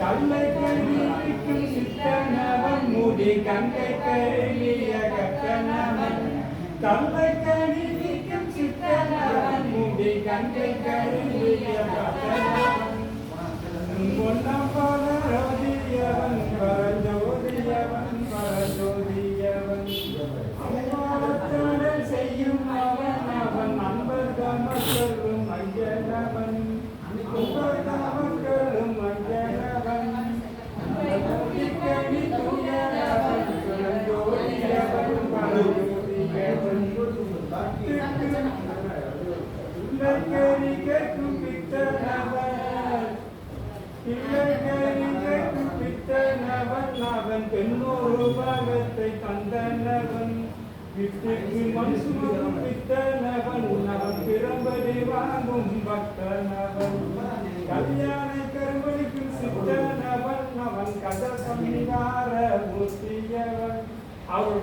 கல்லை கண்ணிக்கும் சித்தனவன் முடி கங்கை கல்விய கட்டனவன். கல்லை கல்விக்கும் சித்தனவன் முடி கங்கை கல்வி அவன் பெண்ணொரு பாகத்தை தந்தனவன். விட்டுக்கு மனுஷனும் பித்தனவன் அவன் பிறம்படி வாங்கும் பக்தனவன் கல்யாண கருவழிக்கும் சித்தனவன் அவன் கத சம்ஹார மூர்த்தியவன். அவர்